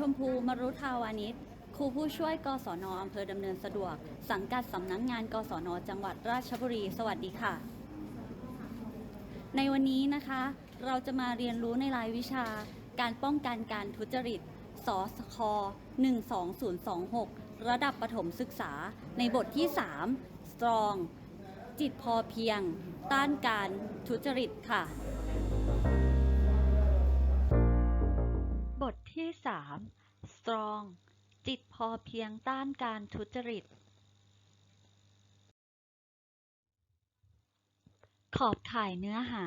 ชมพูมรุทาวานิชครูผู้ช่วยกศนอำเภอดำเนินสะดวก สังกัดสำนักงานกศนจังหวัดราชบุรี สวัสดีค่ะ ในวันนี้นะคะ เราจะมาเรียนรู้ในรายวิชา การป้องกันการทุจริต สสค 12026 ระดับประถมศึกษา ในบทที่ 3 Strong จิตพอเพียง ต้านการทุจริตค่ะ ที่ 3 Strong จิตพอเพียงต้านการทุจริต ขอบข่ายเนื้อหา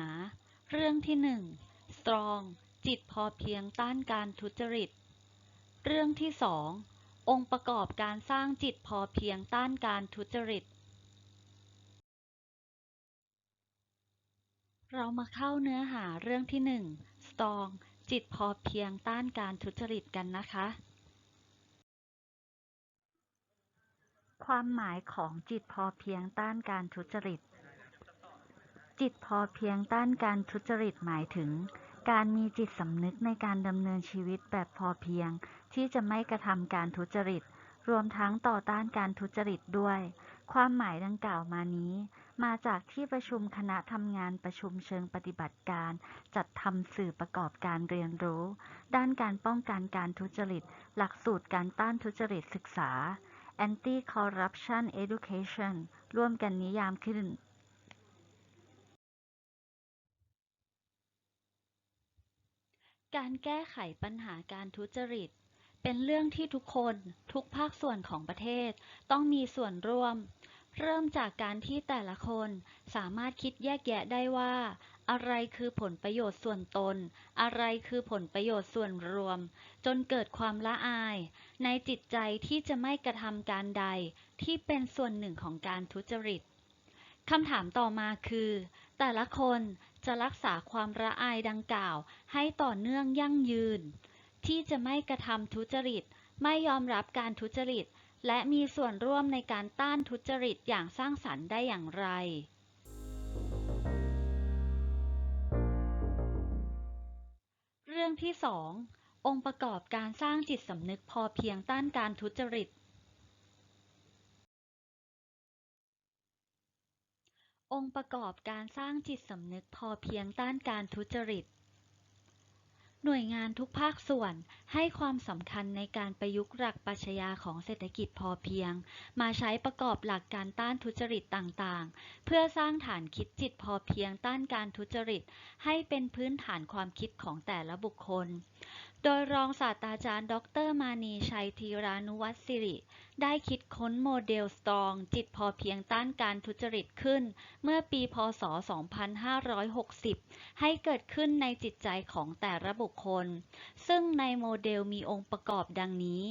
เรื่องที่ 1 Strong จิตพอเพียงต้านการทุจริต เรื่องที่ 2 องค์ประกอบการสร้างจิตพอเพียงต้านการทุจริต เรามาเข้าเนื้อหาเรื่องที่ 1 Strong จิตพอเพียงต้านการทุจริตกันนะคะ ความหมายของจิตพอเพียงต้านการทุจริต จิตพอเพียงต้านการทุจริตหมายถึง การมีจิตสำนึกในการดำเนินชีวิตแบบพอเพียงที่จะไม่กระทำการทุจริต รวมทั้งต่อต้านการทุจริตด้วย ความหมายดังกล่าวมานี้ มาจากที่ประชุมคณะทำงานประชุมเชิงปฏิบัติการ จัดทำสื่อประกอบการเรียนรู้ ด้านการป้องกันการทุจริต หลักสูตรการต้านทุจริตศึกษา Anti-Corruption Education ร่วมกันนิยามขึ้นการแก้ไขปัญหาการทุจริต เป็นเรื่องที่ทุกคนทุกภาคส่วนของประเทศ ต้องมีส่วนร่วม เริ่มจากการที่แต่ละคนสามารถคิดแยกแยะได้ว่า อะไรคือผลประโยชน์ส่วนตน อะไรคือผลประโยชน์ส่วนรวม จนเกิดความละอาย ในจิตใจที่จะไม่กระทำการใดที่เป็นส่วนหนึ่งของการทุจริตคำถามต่อมาคือ แต่ละคนจะรักษาความละอายดังกล่าว ให้ต่อเนื่องยั่งยืน ที่จะไม่กระทำทุจริต ไม่ยอมรับการทุจริต และมีส่วนร่วมในการต้านทุจริตอย่างสร้างสรรค์ได้อย่างไร เรื่องที่ 2 องค์ประกอบการสร้างจิตสำนึกพอเพียงต้านการทุจริต องค์ประกอบการสร้างจิตสำนึกพอเพียงต้านการทุจริต หน่วยงานทุกภาคส่วนให้ความสำคัญในการประยุกต์หลักปรัชญาของเศรษฐกิจพอเพียง มาใช้ประกอบหลักการต้านทุจริตต่างๆ เพื่อสร้างฐานคิดจิตพอเพียงต้านการทุจริต ให้เป็นพื้นฐานความคิดของแต่ละบุคคล โดยรองศาสตราจารย์ ดร มานีชัยธีรานุวัตรศิริ ได้คิดค้นโมเดลสตรอง จิตพอเพียงต้านการทุจริตขึ้น เมื่อปีพ.ศ.2560 ให้เกิดขึ้นในจิตใจของแต่ละบุคคล ซึ่งในโมเดลมีองค์ประกอบดังนี้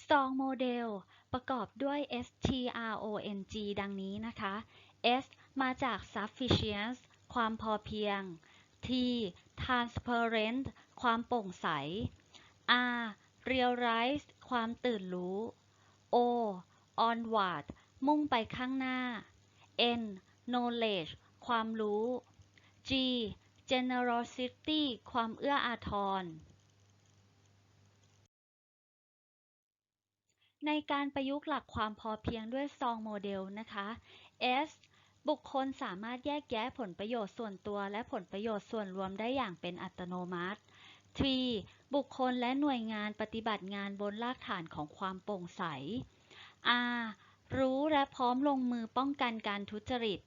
Strong Model ประกอบด้วย S T R O N G ดังนี้นะคะ S มาจาก sufficiency ความพอเพียง T transparent ความโปร่งใส R realize ความตื่นรู้ O onward มุ่งไปข้างหน้า N knowledge ความรู้ G generosity ความเอื้ออาทร ในการประยุกต์หลักความพอเพียงด้วย Strong Model นะคะ S บุคคลสามารถแยกแยะผลประโยชน์ส่วนตัวและผลประโยชน์ส่วนรวมได้อย่างเป็นอัตโนมัติ T บุคคลและหน่วยงานปฏิบัติงานบนรากฐานของความโปร่งใส R รู้และพร้อมลงมือป้องกันการทุจริต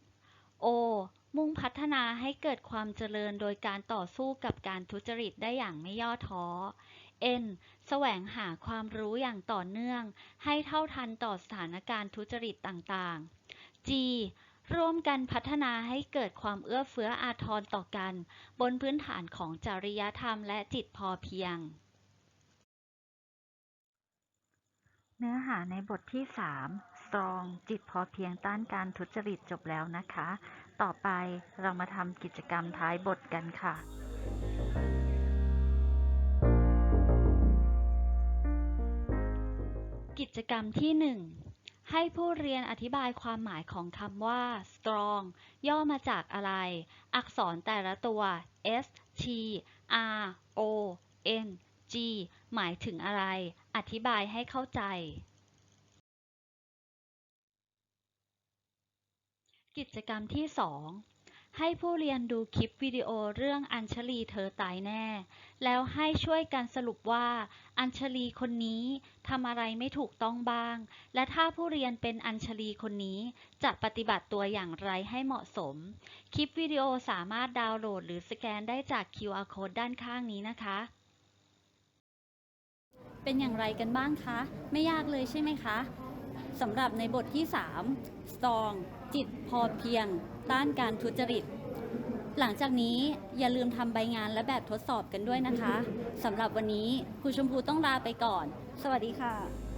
O มุ่งพัฒนาให้เกิดความเจริญโดยการต่อสู้กับการทุจริตได้อย่างไม่ย่อท้อ N แสวงหาความรู้อย่างต่อเนื่อง ให้เท่าทันต่อสถานการณ์ทุจริตต่างๆ G ร่วมกันพัฒนาให้เกิดความเอื้อเฟื้ออาทรต่อกัน บนพื้นฐานของจริยธรรมและจิตพอเพียง เนื้อหาในบทที่ 3 Strong จิตพอเพียงต้านการทุจริตจบแล้วนะคะ ต่อไปเรามาทำกิจกรรมท้ายบทกันค่ะกิจกรรมที่ 1 ให้ผู้เรียนอธิบายความหมายของคำว่า strong ย่อมาจากอะไร อักษรแต่ละตัว S T R O N G หมายถึงอะไร อธิบายให้เข้าใจ กิจกรรมที่ 2 ให้ผู้เรียนดูคลิปวิดีโอเรื่องอัญชลีเธอตายแน่ แล้วให้ช่วยกันสรุปว่า อัญชลีคนนี้ทำอะไรไม่ถูกต้องบ้าง และถ้าผู้เรียนเป็นอัญชลีคนนี้จะปฏิบัติตัวอย่างไรให้เหมาะสม คลิปวิดีโอสามารถดาวน์โหลดหรือสแกนได้จาก QR code ด้านข้างนี้นะคะ เป็นอย่างไรกันบ้างคะ ไม่ยากเลยใช่ไหมคะสำหรับในบทที่ 3 Strong จิตพอเพียง ต้านการทุจริต หลังจากนี้อย่าลืมทำใบงานและแบบทดสอบกันด้วยนะคะสำหรับวันนี้ครูชมพูต้องลาไปก่อน สวัสดีค่ะ